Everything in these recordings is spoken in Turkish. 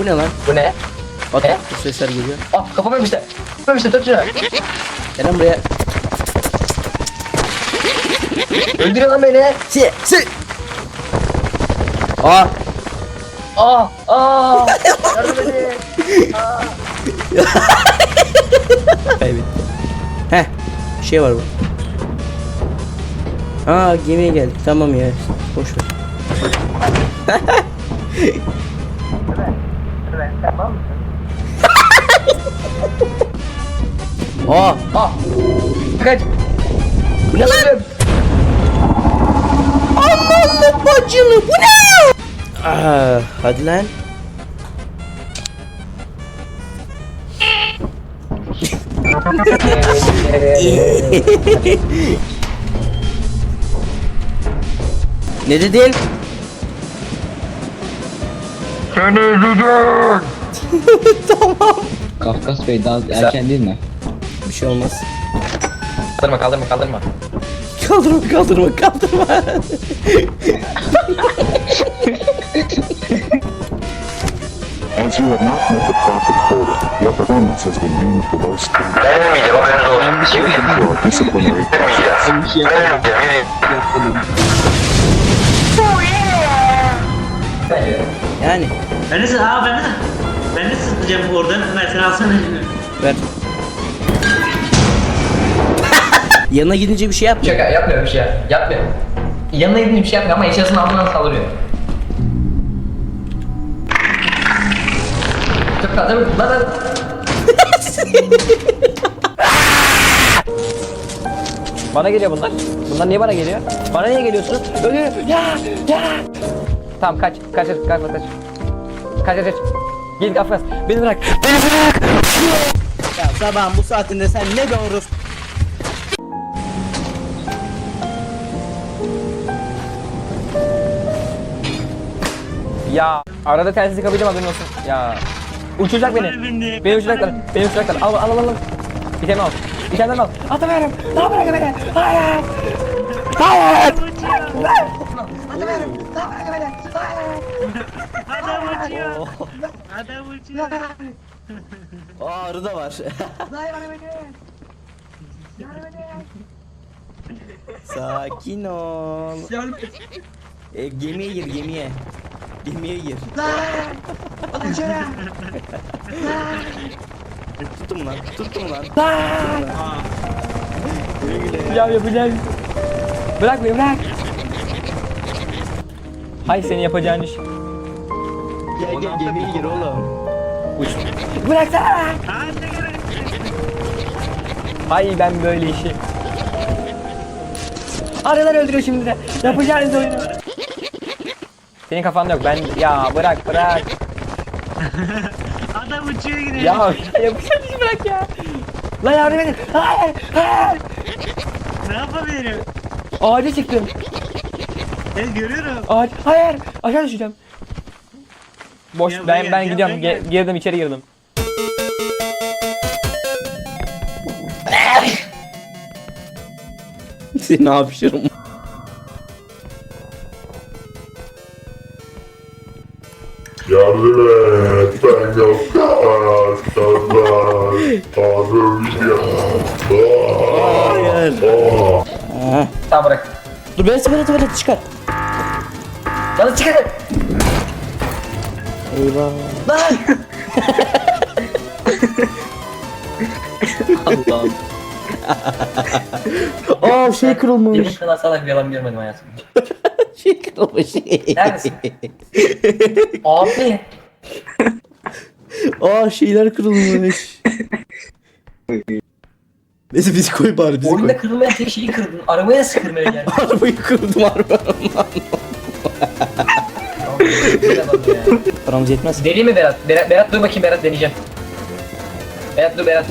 Bu ne lan? Bu ne? Bak Ne? bu sesler geliyor. Ah kafam yemişler. Kafam yemişler tut şunu. Gel lan buraya. Öldürüyor lan beni. Si si. Aa. Aa aa. Yardım edin. Kaybettim. Heh. Bir şey var bu. Aa gemiye geldik. Tamam ya. Boş ver. Tamam mısın? Aa. Ah. Kaç. Bu ne lan? Aman bacını bu ne? Aa, hadi lan. ne dedin? Seni öldüreceğim. tamam. Kafkas Bey daha erken değil mi? Bir şey olmaz. Kaldırma kaldırma kaldırma. Kaldırma kaldırma kaldırma. As you have not met the profit quota, your performance has been deemed below standard. Ben bir şey yapmadım. Your disciplinary process. Ben bir şey yapmadım. Yapmadım. Yani Ben de aa ben de ben de sıkacağım oradan ben seni alsana ver. Yanına gidince bir şey yap. Şaka yapmıyor bir şey. Yapmıyor. Yanına gidince bir şey yapmıyor ama eşyasının altından saldırıyor. Çok fazla lan lan. Bana geliyor bunlar. Bunlar niye bana geliyor? Bana niye geliyorsun? Ölüyorum. Ya ya. Tamam kaç. Kaç kaç kaç kaç. Kaç. Git affet. Beni bırak. Beni bırak. Ya sabahın bu saatinde sen ne doğru Ya arada telsizi kapayacağım haberin olsun. Ya. Uçuracak beni. Beni uçuracaklar. Beni uçuracaklar. Al al al al. Bir tane al. Bir tane al. Atamıyorum. Ne yapıyorsun beni? Hayır. Hayır. Adam uçuyor. Adam uçuyor. Aa arı da var. Sakin ol. E, gemiye gir gemiye. Gemiye gir. Tuttum lan. Tuttum lan. Ya yapacağım. Bırak beni bırak. Hay senin yapacağın iş. Gel gel gemiye gir oğlum. Uç. Bıraksana. Hay ben böyle işi. Arılar öldürüyor şimdi de. Yapacağınız oyunu. Senin kafanda yok. Ben ya bırak bırak. Adam uçuyor yine. Ya yapacağın işi bırak ya. Lan yardım edin. Hayır hayır. Ne yapabilirim? Ağaca çıktım. Ben görüyorum. Ağaç. Hayır. Aşağı düşeceğim. Boş Ya ben ben ya gidiyorum. buraya Ge- gel. girdim içeri girdim. Seni hapşırım. Yardım et, ben yok kadar, tanrım ya. Hayır. Tamam bırak. Dur ben seni tuvalet çıkar. Bana çıkar. Eyvah. Allah'ım. Aa şey kırılmış. Benim kadar salak bir yalan görmedim hayatımda. şey kırılmış. Neredesin? Abi. Aa şeyler kırılmış. Neyse bizi koy bari bizi koy. Oyunda kırılmayan tek şeyi kırdın. Arabaya nasıl kırmaya geldin? Arabayı kırdım arabanın. Paramız yetmez. Deli mi Berat? Berat? Berat dur bakayım Berat deneyeceğim. Berat dur Berat.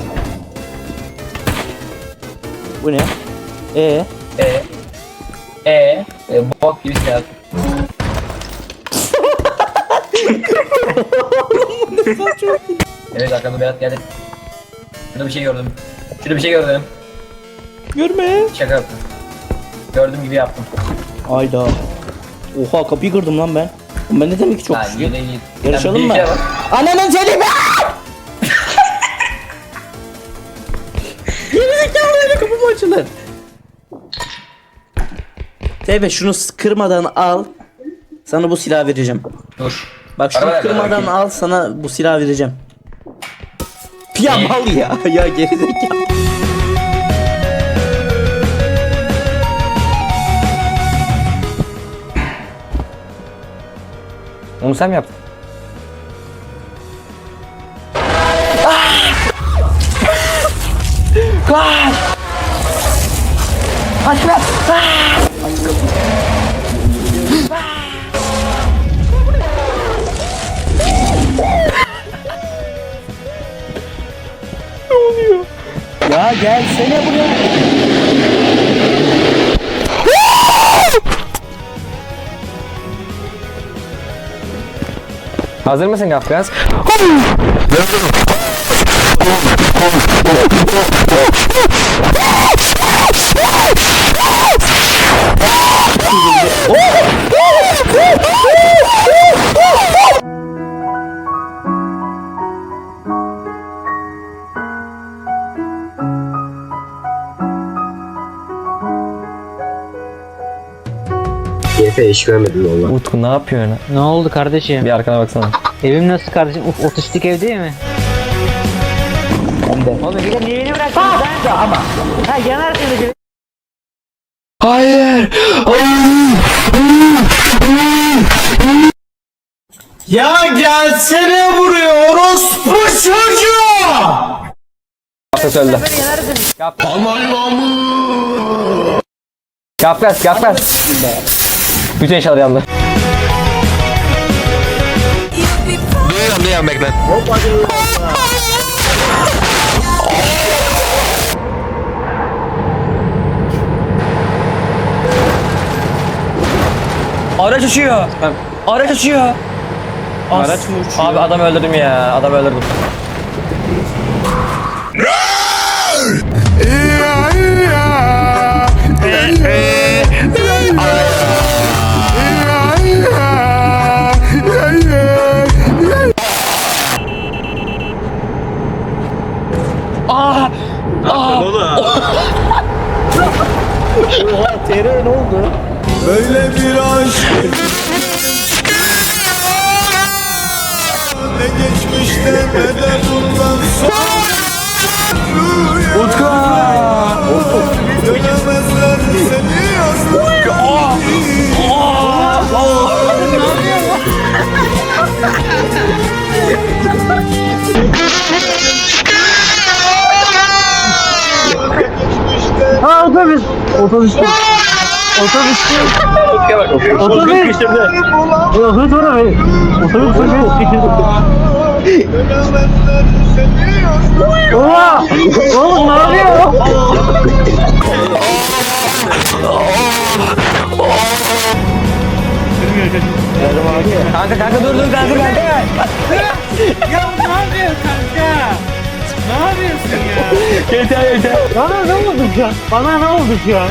Bu ne? Ee? Ee. Ee. e, bok gibi silah. evet arkamda Berat geldi. Şurada bir şey gördüm. Şurada bir şey gördüm. Görme. Şaka yaptım. Gördüm gibi yaptım. Ayda. Oha kapıyı kırdım lan ben. Ben ne demek ki çok güçlü. Yarışalım mı? bak. Ananın seni be! Gerizekalı öyle kapı mı açılır? Tebe şunu kırmadan al. Sana bu silahı vereceğim. Dur. Bak şunu ver, kırmadan bakayım. al sana bu silahı vereceğim. Ya mal ya. Ya gerizekalı. Onu sen mi yaptın? Kaç! Kaç be! Ya gelsene buraya. Hazır mısın Kafkas? Efe hiç görmedim valla. Utku ne yapıyorsun? Ne oldu kardeşim? Bir arkana baksana. Evim nasıl kardeşim? Uf otistik ev değil mi? Ben de. Oğlum bir de niye yeni bıraktın sen? Ama. Ha yanarsın bir Ya gelsene buraya orospu çocuğu. Kafkas öldü. Kafkas, Kafkas. Bütün eşyalar yandı. Duyuyorum, duyuyorum bekle. Araç uçuyor. Araç uçuyor. Araç mı uçuyor? Abi adam öldürdüm ya. Adam öldürdüm. TR ne oldu? Böyle bir aşk. Ne geçmişte ne de bundan sonra. Utku! Dönemezler seni Otobüs. Otobüs. Otobüs. Otobüs. Otobüs var abi. Otobüs yazdım Oha! Oğlum ne yapıyor? Kanka kanka dur dur kanka dur kanka. Bana ne oldu şu an? Bana ne oldu şu an?